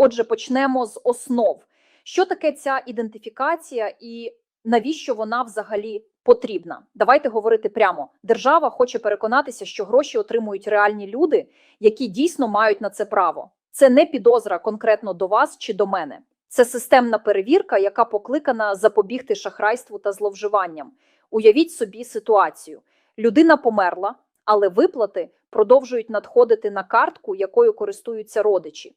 Отже, почнемо з основ. Що таке ця ідентифікація і навіщо вона взагалі потрібна? Давайте говорити прямо. Держава хоче переконатися, що гроші отримують реальні люди, які дійсно мають на це право. Це не підозра конкретно до вас чи до мене. Це системна перевірка, яка покликана запобігти шахрайству та зловживанням. Уявіть собі ситуацію: людина померла, але виплати продовжують надходити на картку, якою користуються родичі.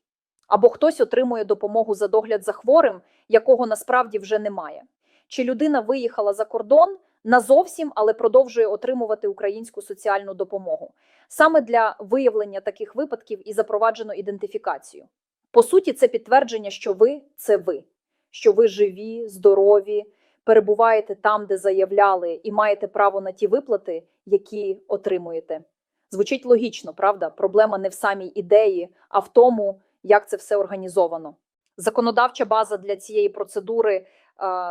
Або хтось отримує допомогу за догляд за хворим, якого насправді вже немає. Чи людина виїхала за кордон назовсім, але продовжує отримувати українську соціальну допомогу. Саме для виявлення таких випадків і запроваджено ідентифікацію. По суті, це підтвердження, що ви це ви, що ви живі, здорові, перебуваєте там, де заявляли, і маєте право на ті виплати, які отримуєте. Звучить логічно, правда? Проблема не в самій ідеї, а в тому, як це все організовано. Законодавча база для цієї процедури е,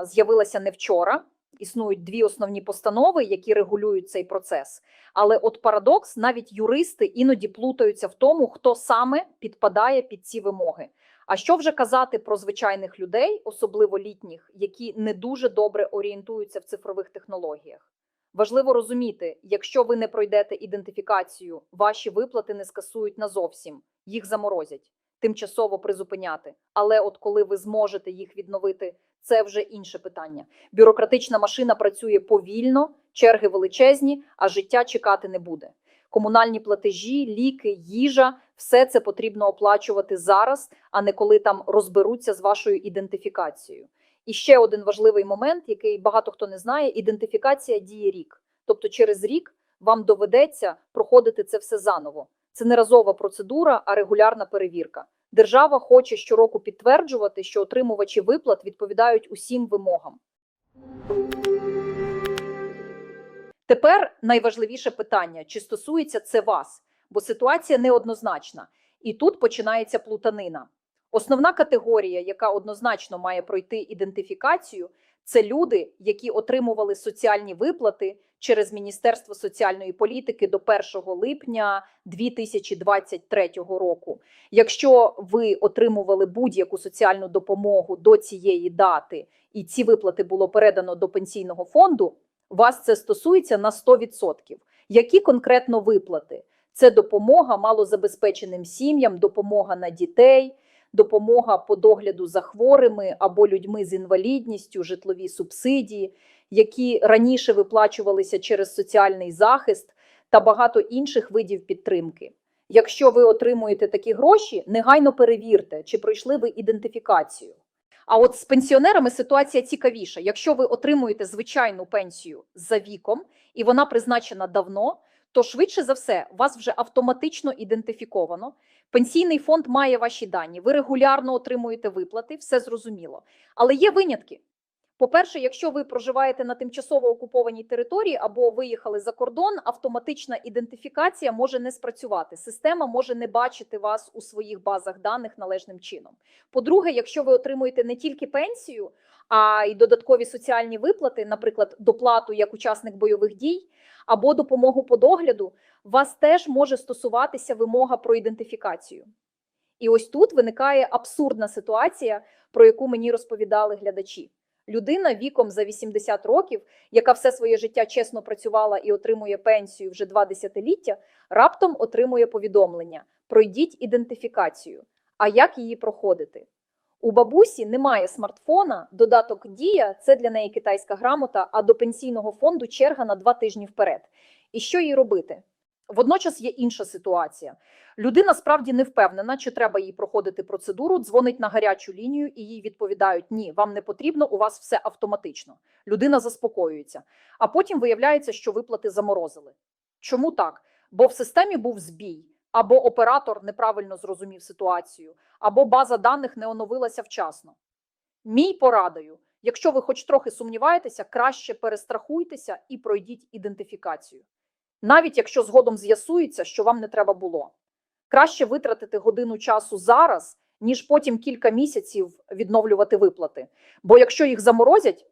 з'явилася не вчора. Існують дві основні постанови, які регулюють цей процес. Але от парадокс, навіть юристи іноді плутаються в тому, хто саме підпадає під ці вимоги. А що вже казати про звичайних людей, особливо літніх, які не дуже добре орієнтуються в цифрових технологіях? Важливо розуміти, якщо ви не пройдете ідентифікацію, ваші виплати не скасують назовсім, їх заморозять, тимчасово призупиняти. Але от коли ви зможете їх відновити, це вже інше питання. Бюрократична машина працює повільно, черги величезні, а життя чекати не буде. Комунальні платежі, ліки, їжа все це потрібно оплачувати зараз, а не коли там розберуться з вашою ідентифікацією. І ще один важливий момент, який багато хто не знає: ідентифікація діє рік. Тобто, через рік вам доведеться проходити це все заново. Це не разова процедура, а регулярна перевірка. Держава хоче щороку підтверджувати, що отримувачі виплат відповідають усім вимогам. Тепер найважливіше питання: чи стосується це вас? Бо ситуація неоднозначна, і тут починається плутанина. Основна категорія, яка однозначно має пройти ідентифікацію, це люди, які отримували соціальні виплати через Міністерство соціальної політики до 1 липня 2023 року. Якщо ви отримували будь-яку соціальну допомогу до цієї дати, і ці виплати було передано до пенсійного фонду, вас це стосується на 100%. Які конкретно виплати? Це допомога малозабезпеченим сім'ям, допомога на дітей, допомога по догляду за хворими або людьми з інвалідністю, житлові субсидії, які раніше виплачувалися через соціальний захист та багато інших видів підтримки. Якщо ви отримуєте такі гроші, негайно перевірте, чи пройшли ви ідентифікацію. А от з пенсіонерами ситуація цікавіша. Якщо ви отримуєте звичайну пенсію за віком і вона призначена давно, то швидше за все вас вже автоматично ідентифіковано. Пенсійний фонд має ваші дані, ви регулярно отримуєте виплати, все зрозуміло. Але є винятки. По-перше, якщо ви проживаєте на тимчасово окупованій території або виїхали за кордон, автоматична ідентифікація може не спрацювати. Система може не бачити вас у своїх базах даних належним чином. По-друге, якщо ви отримуєте не тільки пенсію, а й додаткові соціальні виплати, наприклад, доплату як учасник бойових дій або допомогу по догляду, вас теж може стосуватися вимога про ідентифікацію. І ось тут виникає абсурдна ситуація, про яку мені розповідали глядачі. Людина віком за 80 років, яка все своє життя чесно працювала і отримує пенсію вже два десятиліття, раптом отримує повідомлення: пройдіть ідентифікацію. А як її проходити? У бабусі немає смартфона, додаток Дія це для неї китайська грамота, а до пенсійного фонду черга на два тижні вперед. І що їй робити? Водночас є інша ситуація. Людина справді не впевнена, чи треба їй проходити процедуру, дзвонить на гарячу лінію і їй відповідають: ні, вам не потрібно, у вас все автоматично. Людина заспокоюється. А потім виявляється, що виплати заморозили. Чому так? Бо в системі був збій, або оператор неправильно зрозумів ситуацію, або база даних не оновилася вчасно. Мій порадою, якщо ви хоч трохи сумніваєтеся, краще перестрахуйтеся і пройдіть ідентифікацію. Навіть якщо згодом з'ясується, що вам не треба було. Краще витратити годину часу зараз, ніж потім кілька місяців відновлювати виплати. Бо якщо їх заморозять,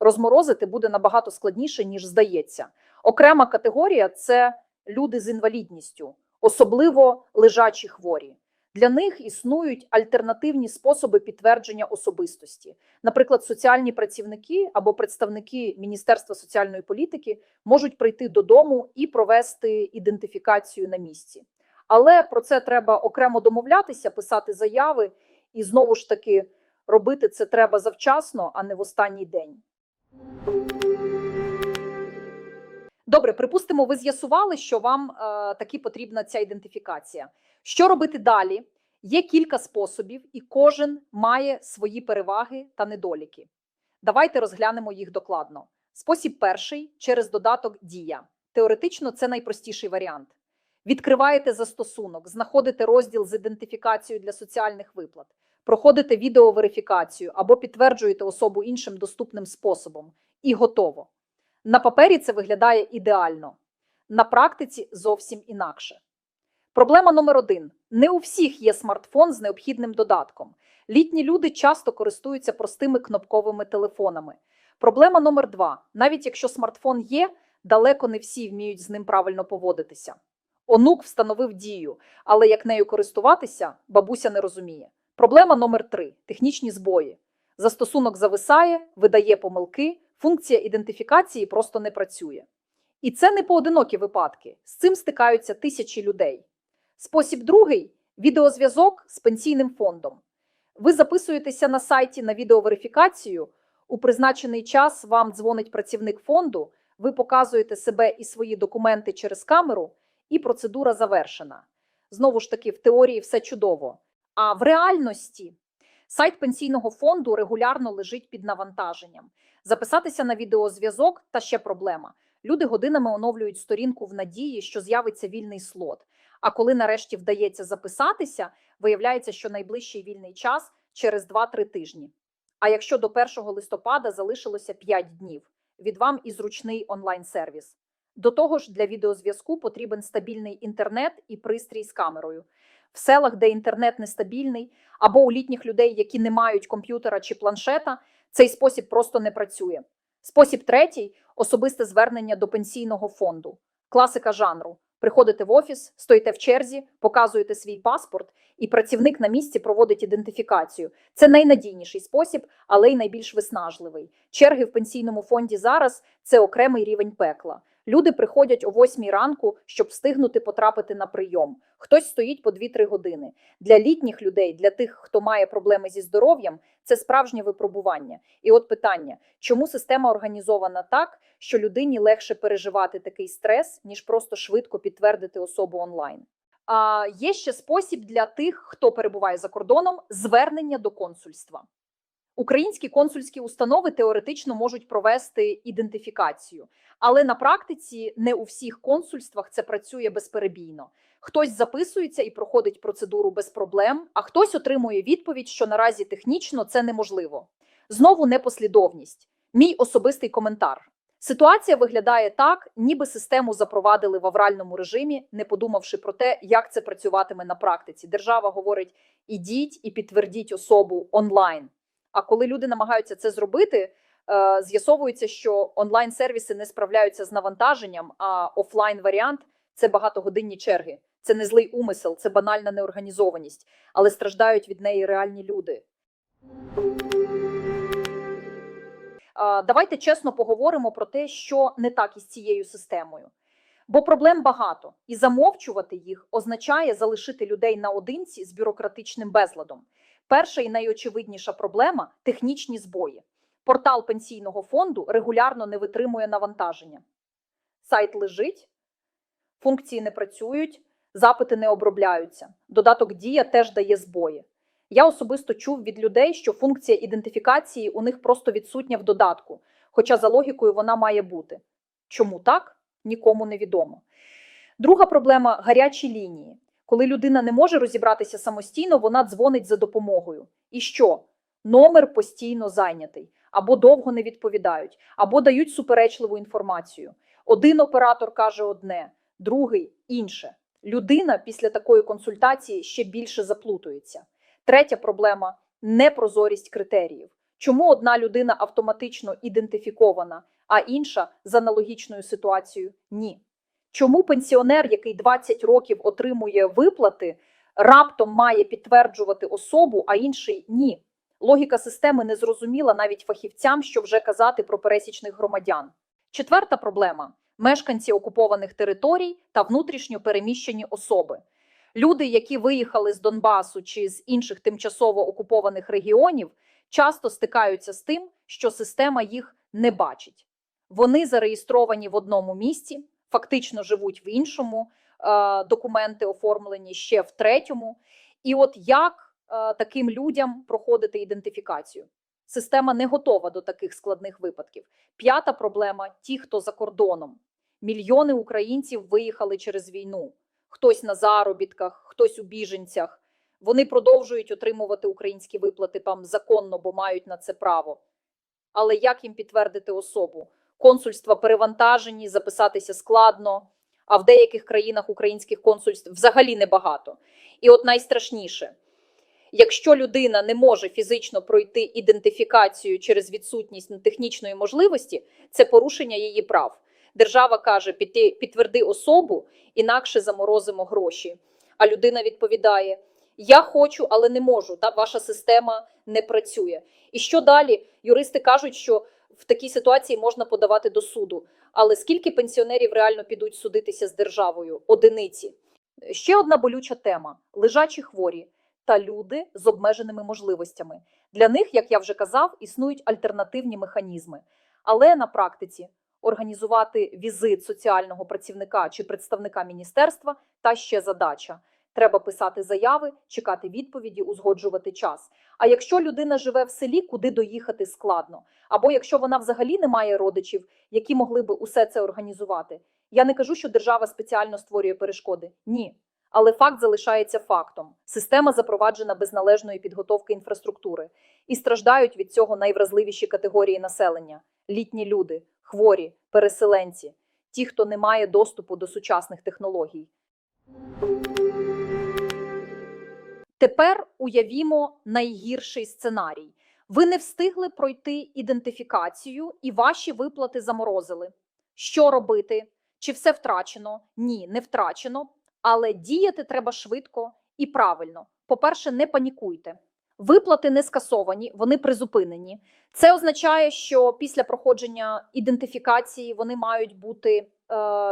розморозити буде набагато складніше, ніж здається. Окрема категорія це люди з інвалідністю, особливо лежачі хворі. Для них існують альтернативні способи підтвердження особистості. Наприклад, соціальні працівники або представники Міністерства соціальної політики можуть прийти додому і провести ідентифікацію на місці. Але про це треба окремо домовлятися, писати заяви, і знову ж таки робити це треба завчасно, а не в останній день. Добре, припустимо, ви з'ясували, що вам е, таки потрібна ця ідентифікація. Що робити далі? Є кілька способів, і кожен має свої переваги та недоліки. Давайте розглянемо їх докладно. Спосіб перший через додаток Дія. Теоретично це найпростіший варіант. Відкриваєте застосунок, знаходите розділ з ідентифікацією для соціальних виплат, проходите відеоверифікацію або підтверджуєте особу іншим доступним способом, і готово. На папері це виглядає ідеально, на практиці зовсім інакше. Проблема номер один: не у всіх є смартфон з необхідним додатком. Літні люди часто користуються простими кнопковими телефонами. Проблема номер два: навіть якщо смартфон є, далеко не всі вміють з ним правильно поводитися. Онук встановив дію, але як нею користуватися, бабуся не розуміє. Проблема номер три технічні збої. Застосунок зависає, видає помилки, функція ідентифікації просто не працює. І це не поодинокі випадки. З цим стикаються тисячі людей. Спосіб другий відеозв'язок з пенсійним фондом. Ви записуєтеся на сайті на відеоверифікацію. У призначений час вам дзвонить працівник фонду, ви показуєте себе і свої документи через камеру, і процедура завершена. Знову ж таки, в теорії все чудово. А в реальності сайт пенсійного фонду регулярно лежить під навантаженням. Записатися на відеозв'язок та ще проблема. Люди годинами оновлюють сторінку в надії, що з'явиться вільний слот. А коли нарешті вдається записатися, виявляється, що найближчий вільний час через 2-3 тижні. А якщо до 1 листопада залишилося 5 днів, від вам і зручний онлайн-сервіс. До того ж, для відеозв'язку потрібен стабільний інтернет і пристрій з камерою. В селах, де інтернет нестабільний, або у літніх людей, які не мають комп'ютера чи планшета, цей спосіб просто не працює. Спосіб третій особисте звернення до пенсійного фонду. Класика жанру. Приходите в офіс, стоїте в черзі, показуєте свій паспорт, і працівник на місці проводить ідентифікацію. Це найнадійніший спосіб, але й найбільш виснажливий. Черги в пенсійному фонді зараз це окремий рівень пекла. Люди приходять о 8 ранку, щоб встигнути потрапити на прийом. Хтось стоїть по 2-3 години. Для літніх людей, для тих, хто має проблеми зі здоров'ям, це справжнє випробування. І от питання: чому система організована так, що людині легше переживати такий стрес, ніж просто швидко підтвердити особу онлайн? А є ще спосіб для тих, хто перебуває за кордоном, звернення до консульства. Українські консульські установи теоретично можуть провести ідентифікацію, але на практиці не у всіх консульствах це працює безперебійно. Хтось записується і проходить процедуру без проблем, а хтось отримує відповідь, що наразі технічно це неможливо. Знову непослідовність. Мій особистий коментар. Ситуація виглядає так, ніби систему запровадили в авральному режимі, не подумавши про те, як це працюватиме на практиці. Держава говорить: ідіть і підтвердіть особу онлайн. А коли люди намагаються це зробити, е, з'ясовується, що онлайн-сервіси не справляються з навантаженням, а офлайн варіант це багатогодинні черги. Це не злий умисел, це банальна неорганізованість, але страждають від неї реальні люди. Давайте чесно поговоримо про те, що не так із цією системою. Бо проблем багато, і замовчувати їх означає залишити людей наодинці з бюрократичним безладом. Перша і найочевидніша проблема технічні збої. Портал пенсійного фонду регулярно не витримує навантаження. Сайт лежить, функції не працюють, запити не обробляються. Додаток Дія теж дає збої. Я особисто чув від людей, що функція ідентифікації у них просто відсутня в додатку, хоча за логікою вона має бути. Чому так? Нікому не відомо. Друга проблема гарячі лінії. Коли людина не може розібратися самостійно, вона дзвонить за допомогою. І що? Номер постійно зайнятий, або довго не відповідають, або дають суперечливу інформацію. Один оператор каже одне, другий інше. Людина після такої консультації ще більше заплутується. Третя проблема непрозорість критеріїв. Чому одна людина автоматично ідентифікована, а інша з аналогічною ситуацією ні? Чому пенсіонер, який 20 років отримує виплати, раптом має підтверджувати особу, а інший ні. Логіка системи не зрозуміла навіть фахівцям, що вже казати про пересічних громадян. Четверта проблема мешканці окупованих територій та внутрішньо переміщені особи. Люди, які виїхали з Донбасу чи з інших тимчасово окупованих регіонів, часто стикаються з тим, що система їх не бачить. Вони зареєстровані в одному місці, фактично живуть в іншому, е, документи оформлені ще в третьому. І от як е, таким людям проходити ідентифікацію? Система не готова до таких складних випадків. П'ята проблема: ті, хто за кордоном. Мільйони українців виїхали через війну. Хтось на заробітках, хтось у біженцях. Вони продовжують отримувати українські виплати там законно, бо мають на це право. Але як їм підтвердити особу? Консульства перевантажені, записатися складно. А в деяких країнах українських консульств взагалі небагато. І от найстрашніше, якщо людина не може фізично пройти ідентифікацію через відсутність технічної можливості, це порушення її прав. Держава каже: підтверди особу, інакше заморозимо гроші. А людина відповідає: Я хочу, але не можу. Та ваша система не працює. І що далі? Юристи кажуть, що в такій ситуації можна подавати до суду. Але скільки пенсіонерів реально підуть судитися з державою? Одиниці. Ще одна болюча тема: лежачі хворі та люди з обмеженими можливостями. Для них, як я вже казав, існують альтернативні механізми. Але на практиці організувати візит соціального працівника чи представника міністерства та ще задача. Треба писати заяви, чекати відповіді, узгоджувати час. А якщо людина живе в селі, куди доїхати складно, або якщо вона взагалі не має родичів, які могли би усе це організувати. Я не кажу, що держава спеціально створює перешкоди. Ні. Але факт залишається фактом: система запроваджена без належної підготовки інфраструктури, і страждають від цього найвразливіші категорії населення: літні люди, хворі, переселенці, ті, хто не має доступу до сучасних технологій. Тепер уявімо найгірший сценарій. Ви не встигли пройти ідентифікацію і ваші виплати заморозили. Що робити? Чи все втрачено? Ні, не втрачено. Але діяти треба швидко і правильно. По-перше, не панікуйте. Виплати не скасовані, вони призупинені. Це означає, що після проходження ідентифікації вони мають бути е,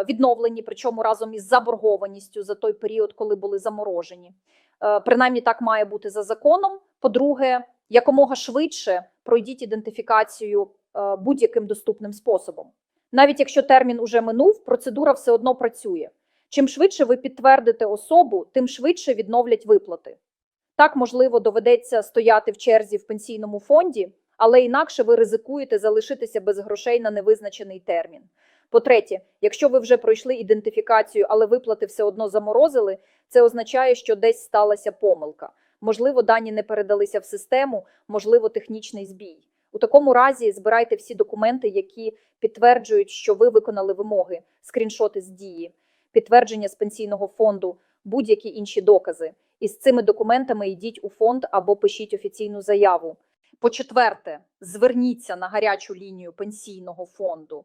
відновлені, причому разом із заборгованістю за той період, коли були заморожені. Е, принаймні так має бути за законом. По-друге, якомога швидше пройдіть ідентифікацію е, будь-яким доступним способом. Навіть якщо термін уже минув, процедура все одно працює. Чим швидше ви підтвердите особу, тим швидше відновлять виплати. Так, можливо, доведеться стояти в черзі в пенсійному фонді, але інакше ви ризикуєте залишитися без грошей на невизначений термін. По-третє, якщо ви вже пройшли ідентифікацію, але виплати все одно заморозили, це означає, що десь сталася помилка. Можливо, дані не передалися в систему, можливо, технічний збій. У такому разі збирайте всі документи, які підтверджують, що ви виконали вимоги, скріншоти з дії, підтвердження з пенсійного фонду, будь-які інші докази. І з цими документами йдіть у фонд або пишіть офіційну заяву. По-четверте, зверніться на гарячу лінію пенсійного фонду.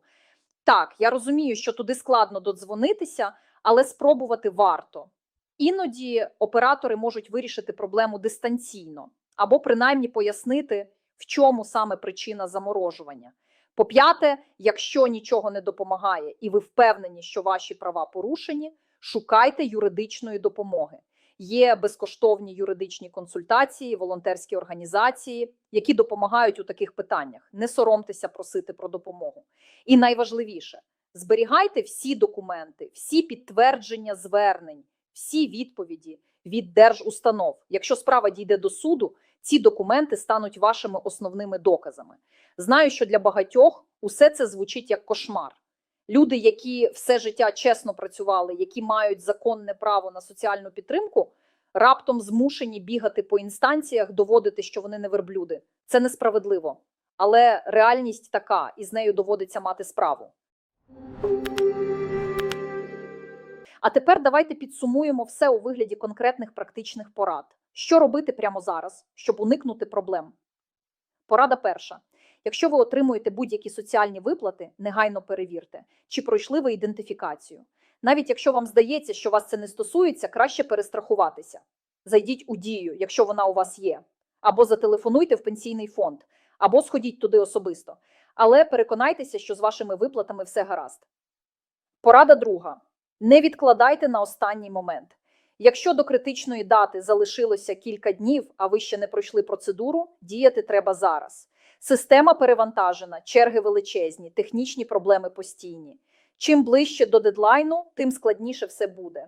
Так, я розумію, що туди складно додзвонитися, але спробувати варто. Іноді оператори можуть вирішити проблему дистанційно або принаймні пояснити, в чому саме причина заморожування. По п'яте, якщо нічого не допомагає і ви впевнені, що ваші права порушені, шукайте юридичної допомоги. Є безкоштовні юридичні консультації, волонтерські організації, які допомагають у таких питаннях. Не соромтеся просити про допомогу. І найважливіше зберігайте всі документи, всі підтвердження звернень, всі відповіді від держустанов. Якщо справа дійде до суду, ці документи стануть вашими основними доказами. Знаю, що для багатьох усе це звучить як кошмар. Люди, які все життя чесно працювали, які мають законне право на соціальну підтримку, раптом змушені бігати по інстанціях, доводити, що вони не верблюди. Це несправедливо. Але реальність така, і з нею доводиться мати справу. А тепер давайте підсумуємо все у вигляді конкретних практичних порад. Що робити прямо зараз, щоб уникнути проблем? Порада перша. Якщо ви отримуєте будь-які соціальні виплати, негайно перевірте, чи пройшли ви ідентифікацію. Навіть якщо вам здається, що вас це не стосується, краще перестрахуватися. зайдіть у дію, якщо вона у вас є, або зателефонуйте в пенсійний фонд, або сходіть туди особисто. Але переконайтеся, що з вашими виплатами все гаразд. Порада друга: не відкладайте на останній момент. Якщо до критичної дати залишилося кілька днів, а ви ще не пройшли процедуру, діяти треба зараз. Система перевантажена, черги величезні, технічні проблеми постійні. Чим ближче до дедлайну, тим складніше все буде.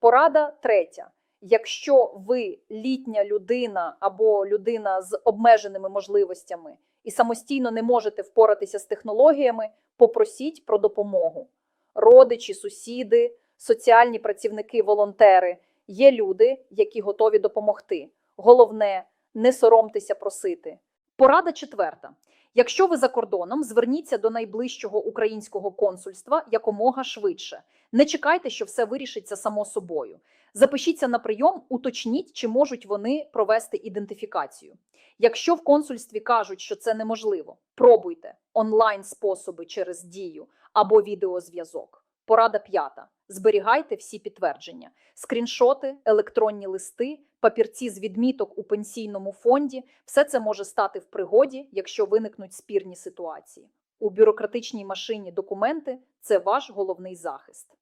Порада третя. Якщо ви літня людина або людина з обмеженими можливостями і самостійно не можете впоратися з технологіями, попросіть про допомогу. Родичі, сусіди, соціальні працівники, волонтери є люди, які готові допомогти. Головне, не соромтеся просити. Порада четверта. Якщо ви за кордоном, зверніться до найближчого українського консульства якомога швидше. Не чекайте, що все вирішиться само собою. Запишіться на прийом, уточніть, чи можуть вони провести ідентифікацію. Якщо в консульстві кажуть, що це неможливо, пробуйте онлайн способи через дію або відеозв'язок. Порада п'ята: зберігайте всі підтвердження, скріншоти, електронні листи, папірці з відміток у пенсійному фонді. Все це може стати в пригоді, якщо виникнуть спірні ситуації. У бюрократичній машині документи це ваш головний захист.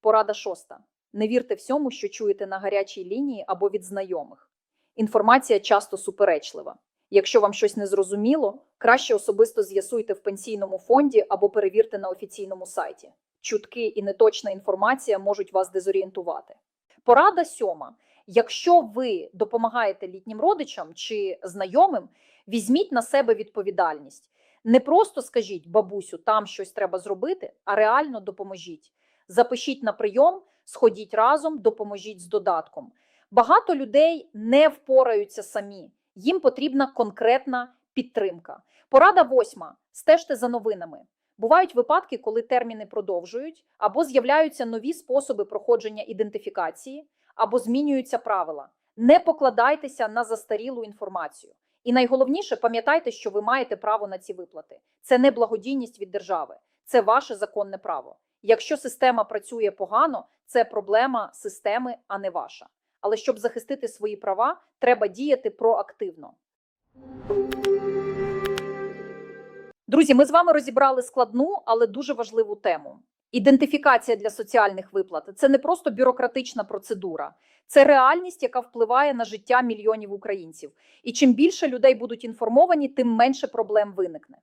Порада шоста. Не вірте всьому, що чуєте на гарячій лінії або від знайомих. Інформація часто суперечлива. Якщо вам щось не зрозуміло, краще особисто з'ясуйте в пенсійному фонді або перевірте на офіційному сайті. Чутки і неточна інформація можуть вас дезорієнтувати. Порада сьома. Якщо ви допомагаєте літнім родичам чи знайомим, візьміть на себе відповідальність. Не просто скажіть бабусю, там щось треба зробити, а реально допоможіть. Запишіть на прийом, сходіть разом, допоможіть з додатком. Багато людей не впораються самі, їм потрібна конкретна підтримка. Порада восьма: стежте за новинами. Бувають випадки, коли терміни продовжують, або з'являються нові способи проходження ідентифікації, або змінюються правила. Не покладайтеся на застарілу інформацію. І найголовніше, пам'ятайте, що ви маєте право на ці виплати. Це не благодійність від держави, це ваше законне право. Якщо система працює погано, це проблема системи, а не ваша. Але щоб захистити свої права, треба діяти проактивно. Друзі, ми з вами розібрали складну, але дуже важливу тему. Ідентифікація для соціальних виплат це не просто бюрократична процедура, це реальність, яка впливає на життя мільйонів українців. І чим більше людей будуть інформовані, тим менше проблем виникне.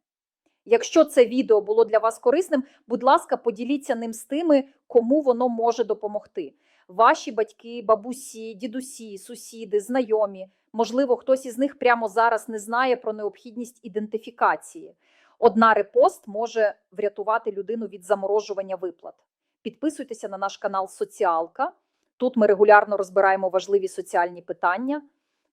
Якщо це відео було для вас корисним, будь ласка, поділіться ним з тими, кому воно може допомогти. Ваші батьки, бабусі, дідусі, сусіди, знайомі. Можливо, хтось із них прямо зараз не знає про необхідність ідентифікації. Одна репост може врятувати людину від заморожування виплат. Підписуйтеся на наш канал Соціалка. Тут ми регулярно розбираємо важливі соціальні питання,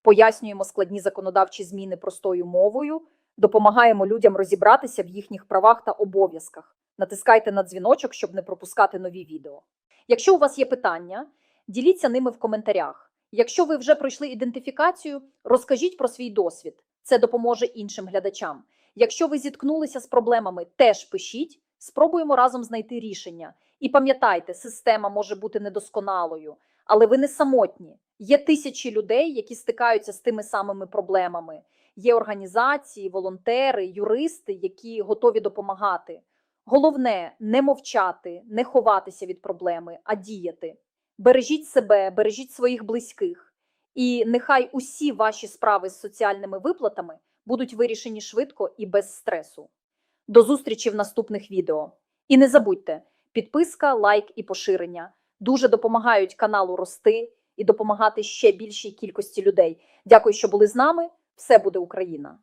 пояснюємо складні законодавчі зміни простою мовою, допомагаємо людям розібратися в їхніх правах та обов'язках. Натискайте на дзвіночок, щоб не пропускати нові відео. Якщо у вас є питання, діліться ними в коментарях. Якщо ви вже пройшли ідентифікацію, розкажіть про свій досвід. Це допоможе іншим глядачам. Якщо ви зіткнулися з проблемами, теж пишіть, спробуємо разом знайти рішення. І пам'ятайте, система може бути недосконалою, але ви не самотні. Є тисячі людей, які стикаються з тими самими проблемами. Є організації, волонтери, юристи, які готові допомагати. Головне не мовчати, не ховатися від проблеми, а діяти. Бережіть себе, бережіть своїх близьких. І нехай усі ваші справи з соціальними виплатами будуть вирішені швидко і без стресу. До зустрічі в наступних відео. І не забудьте, підписка, лайк і поширення дуже допомагають каналу рости і допомагати ще більшій кількості людей. Дякую, що були з нами. Все буде Україна!